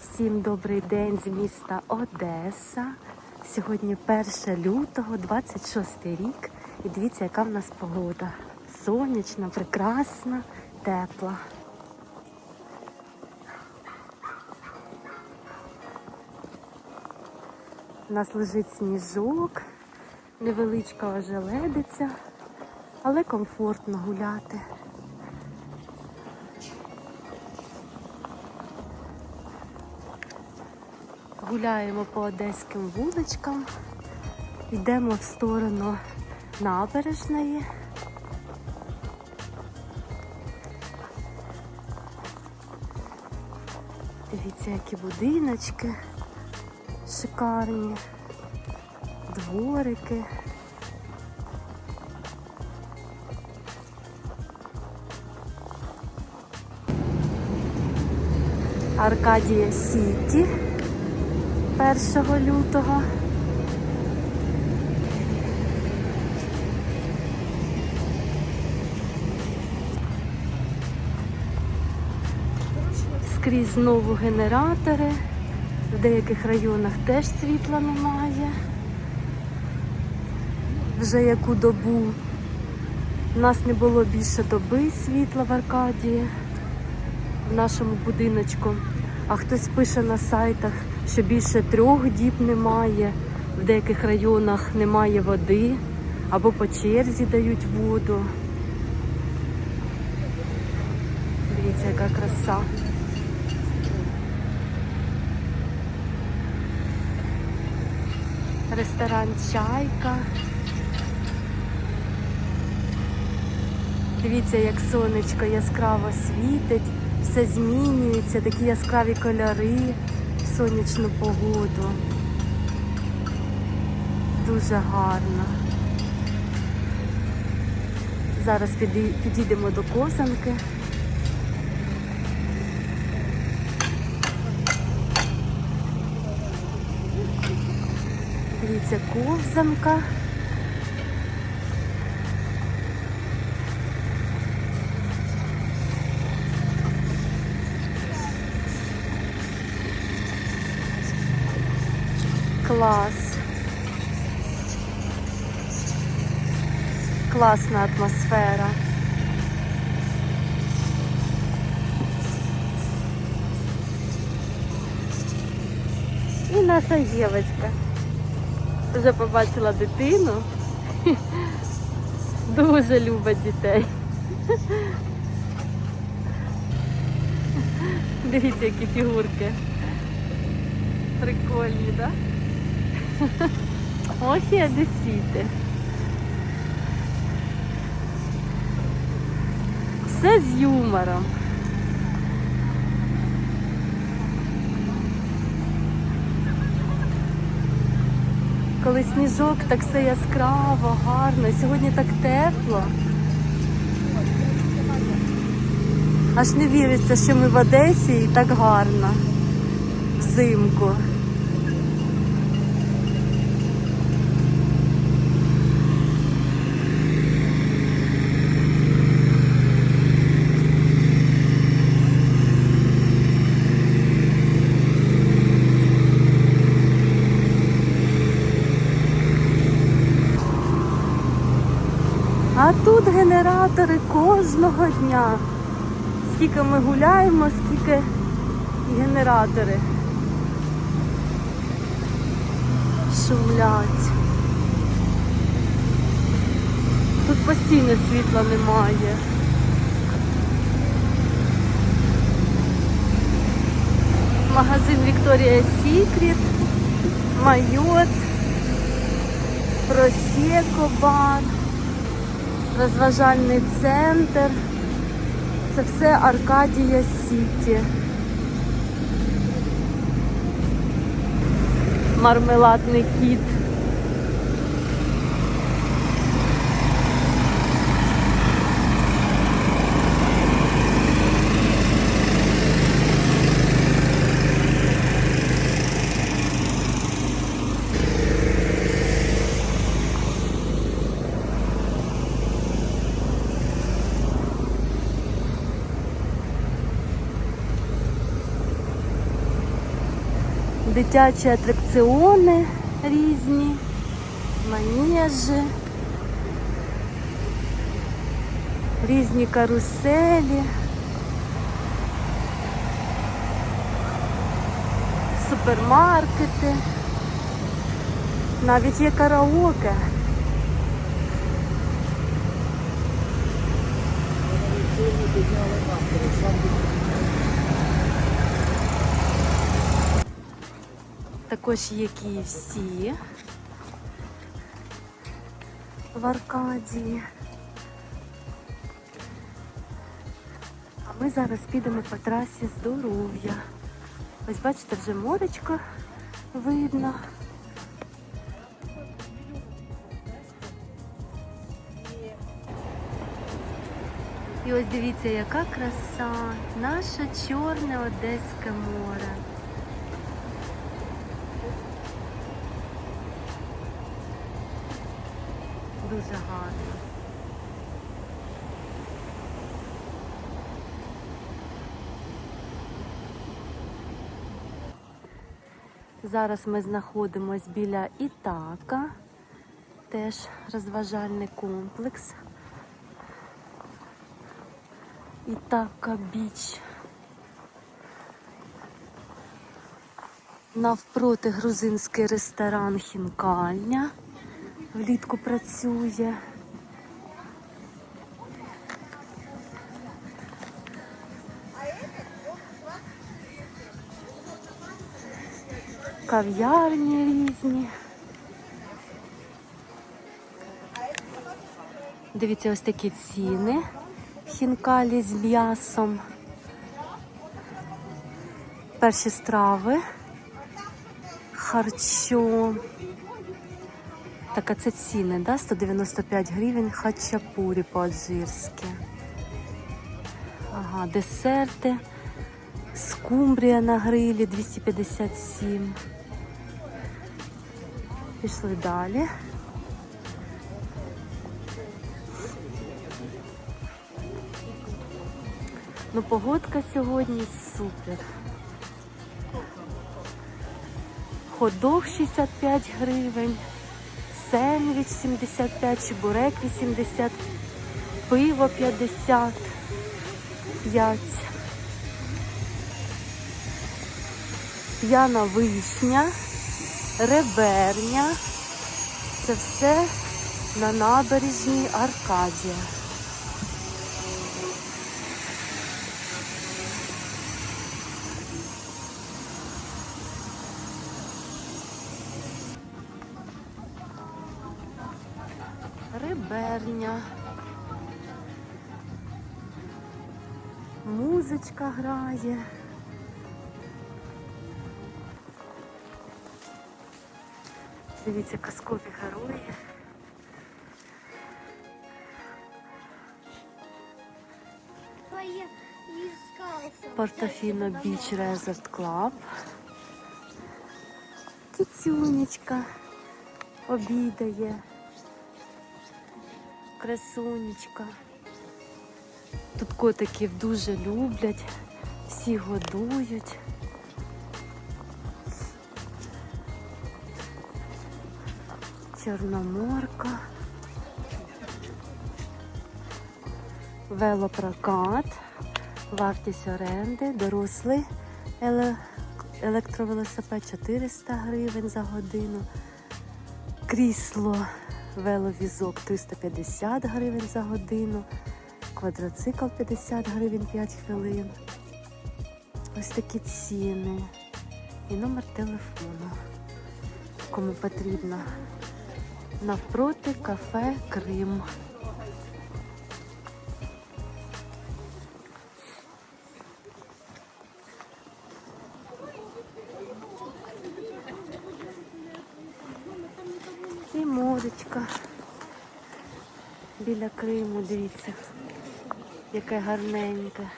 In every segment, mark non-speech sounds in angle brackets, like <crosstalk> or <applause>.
Всім добрий день з міста Одеса. Сьогодні 1 лютого, 26 рік. І дивіться, яка в нас погода. Сонячна, прекрасна, тепла. У нас лежить сніжок, невеличка ожеледиця, але комфортно гуляти. Гуляємо по одеським вуличкам, йдемо в сторону набережної. Дивіться, які будиночки шикарні, дворики. Аркадія Сіті 1 лютого. Скрізь знову генератори. В деяких районах теж світла немає. Вже яку добу. У нас не було більше доби світла в Аркадії в нашому будиночку. А хтось пише на сайтах, що більше трьох діб немає, в деяких районах немає води або по черзі дають воду. Дивіться, яка краса. Ресторан Чайка. Дивіться, як сонечко яскраво світить, все змінюється, такі яскраві кольори сонячну погоду. Дуже гарно. Зараз підійдемо до козанки. Дивіться, ковзанка. Клас. Класна атмосфера. І наша дівчинка. Вже побачила дитину. <laughs> Дуже любить дітей. <laughs> Дивіться, які фігурки. Прикольні, так? Да? <laughs> Ох і одесіти. Все з юмором. Коли сніжок, так все яскраво, гарно. Сьогодні так тепло. Аж не віриться, що ми в Одесі і так гарно. Взимку. А тут генератори кожного дня. Скільки ми гуляємо, скільки генератори шумлять. Тут постійно світла немає. Магазин Вікторія Сікрет, Майот, Просеко бар, розважальний центр. Це все Аркадія Сіті. Мармеладний кіт. Дитячі атракціони різні, манежі, різні каруселі. супермаркети, навіть є караоке. Також є KFC в Аркадії. А ми зараз підемо по трасі здоров'я. Ось бачите, вже моречко видно. І ось дивіться, яка краса, наше чорне Одеське море. Дуже гарно. Зараз ми знаходимося біля Ітака, теж розважальний комплекс. Ітака Біч. Навпроти грузинський ресторан Хінкальня. Влітку працює. Кав'ярні різні. Дивіться, ось такі ціни. Хінкалі з м'ясом. Перші страви. Харчо. Так, а це ціни, да? 195 гривень хачапурі по-аджирськи. Ага, десерти. Скумбрія на грилі 257. Пішли далі. Ну, погодка сьогодні супер. Ходок 65 гривень, сендвіч 75, чебурек 80, пиво 55, п'яна вишня, реберня. Це все на набережній Аркадія. Риберня. Музичка грає. Дивіться, казкові герої. Портофіно Біч Резорт Клаб. Кицюнечка обідає. Красунечка. Тут котиків дуже люблять, всі годують. Чорноморка. Велопрокат, вартість оренди, дорослий еле- електровелосипед 400 гривень за годину, крісло, веловізок 350 гривень за годину, квадроцикл 50 гривень 5 хвилин. Ось такі ціни і номер телефону, кому потрібно. Навпроти кафе Крим. Біля Криму, дивіться, яке гарненьке.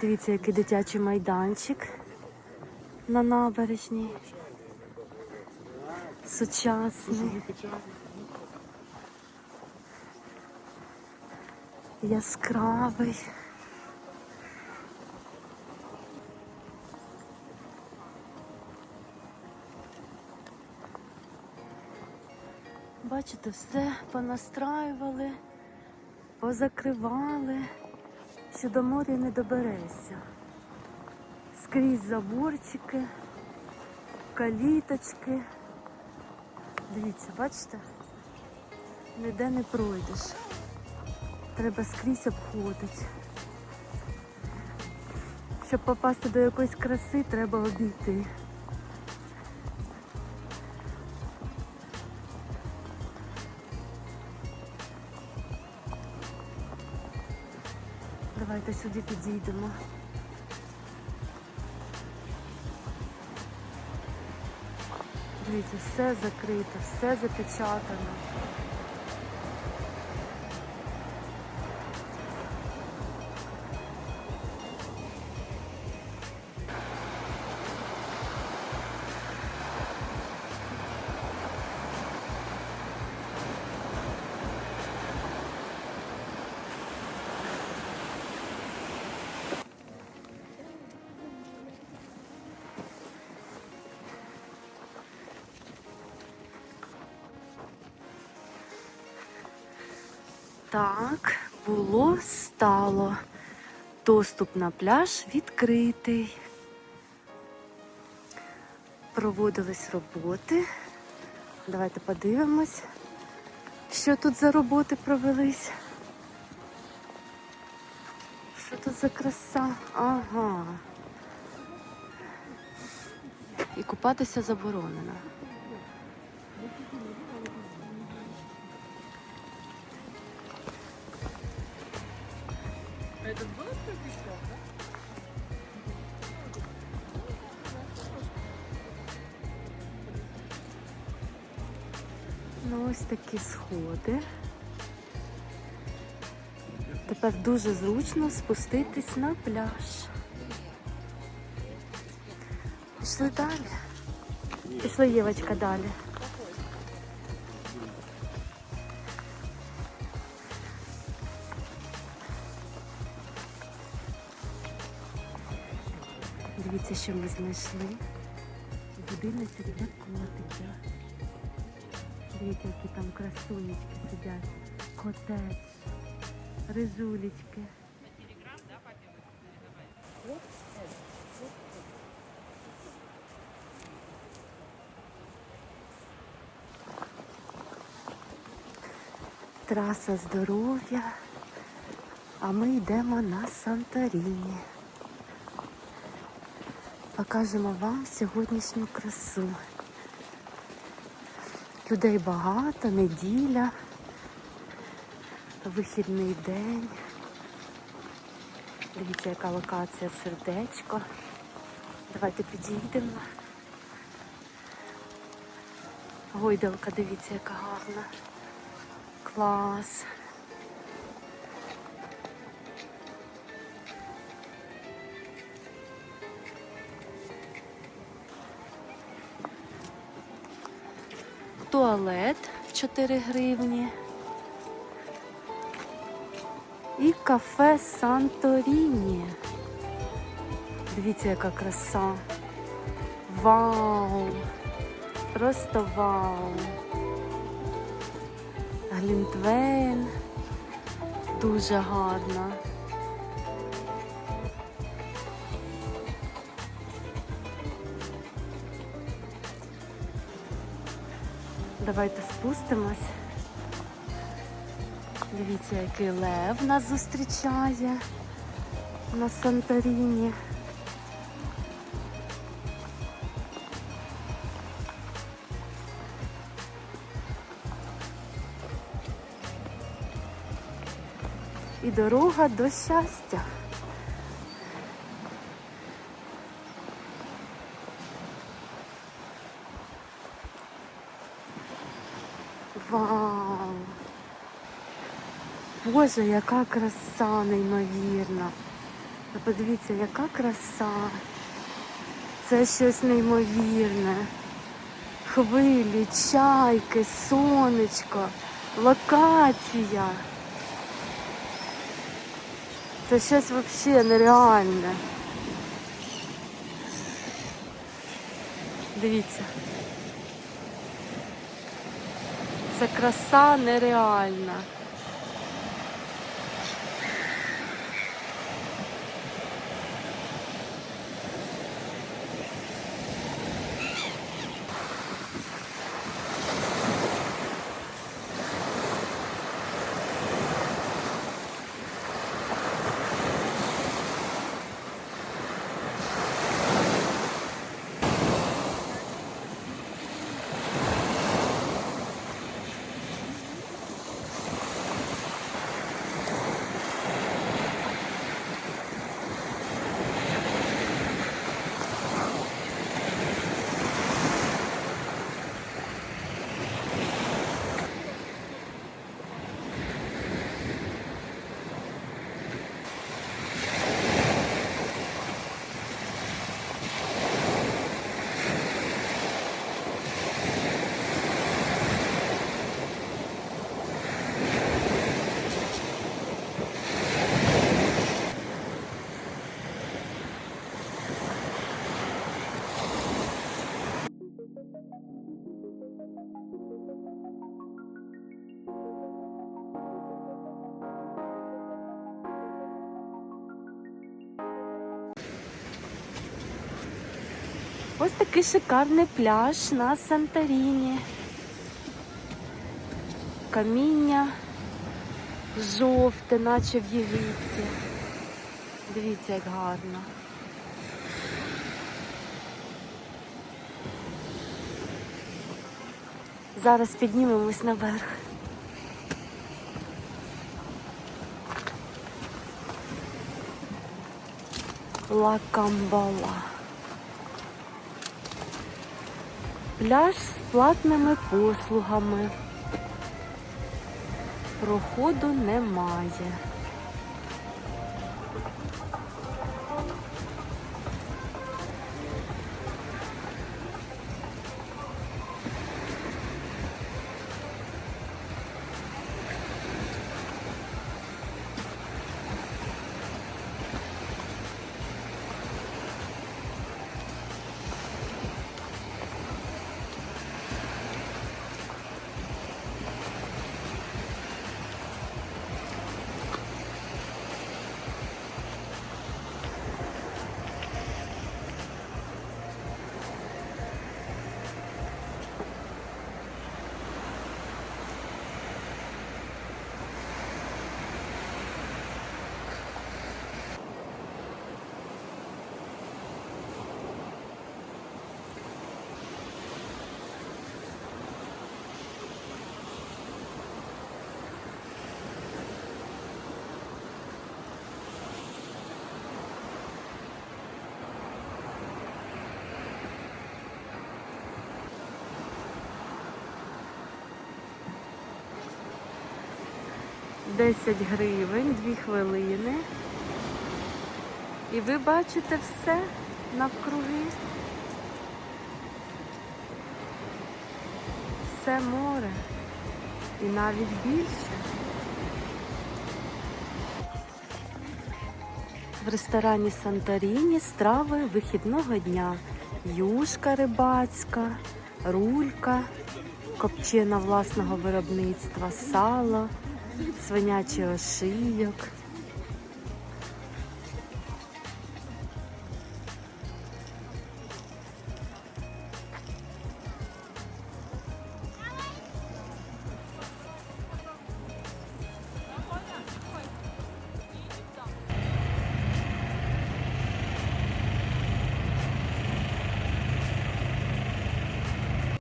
Дивіться, який дитячий майданчик на набережній. Сучасний. Яскравий. Бачите, все понастраювали, позакривали, що до моря не доберешся. Скрізь заборчики, каліточки. Дивіться, бачите? Ніде не пройдеш. Треба скрізь обходити. Щоб попасти до якоїсь краси, треба обійти. Давайте сюди підійдемо. Дивіться, все закрито, все запечатано. Стало. Доступ на пляж відкритий. Проводились роботи. Давайте подивимось, що тут за роботи провелись. Що тут за краса? Ага. І купатися заборонено. Ну, ось такі сходи. Тепер дуже зручно спуститись на пляж. Пішли далі. Пішли, Євочка, далі. Що ми знайшли. Будиночок для котиків. Дивіться, які там красунечки сидять. Котець, ризулечки. Траса здоров'я. А ми йдемо на Санторіні. Покажемо вам сьогоднішню красу. Людей багато, неділя, вихідний день. Дивіться, яка локація сердечко. Давайте підійдемо. Гойдалка, дивіться, яка гарна. Клас. Туалет 4 гривні. І кафе Санторіні. Дивіться, яка краса. Вау! Просто вау! Глінтвейн. Дуже гарно. Давайте спустимось. Дивіться, який лев нас зустрічає на Санторіні. І дорога до щастя. Вау! Боже, яка краса неймовірна. Подивіться, яка краса. Це щось неймовірне. Хвилі, чайки, сонечко, локація. Це щось взагалі нереальне. Дивіться. Це краса нереальна. Ось такий шикарний пляж на Санторіні. Каміння жовте, наче в Єгипті. Дивіться, як гарно. Зараз піднімемось наверх. Ла Камбала. Пляж з платними послугами. Проходу немає. Десять гривень, дві хвилини. І ви бачите все навкруги. Все море. І навіть більше. В ресторані Санторіні страви вихідного дня. Юшка рибацька, рулька, копчена власного виробництва, сало, свинячий ошийок,